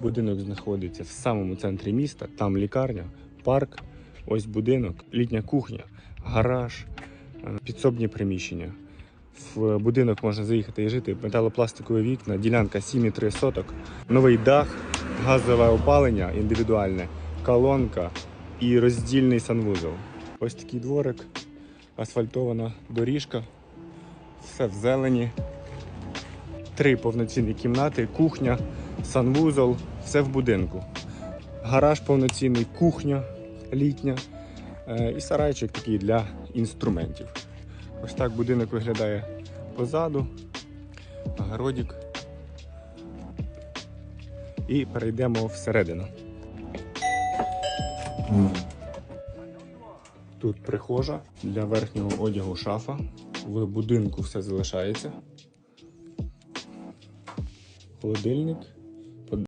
Будинок знаходиться в самому центрі міста, там лікарня, парк, ось будинок, літня кухня, гараж, е, підсобні приміщення. В будинок можна заїхати і жити, металопластикові вікна, ділянка 7,3 соток, новий дах, газове опалення індивідуальне, колонка і роздільний санвузол. Ось такий дворик, асфальтована доріжка, все в зелені. Три повноцінні кімнати, кухня, санвузол, все в будинку. Гараж повноцінний, кухня літня е, і сарайчик такий для інструментів. Ось так будинок виглядає позаду, огородик. І перейдемо всередину. Тут прихожа для верхнього одягу шафа. В будинку все залишається. Холодильник,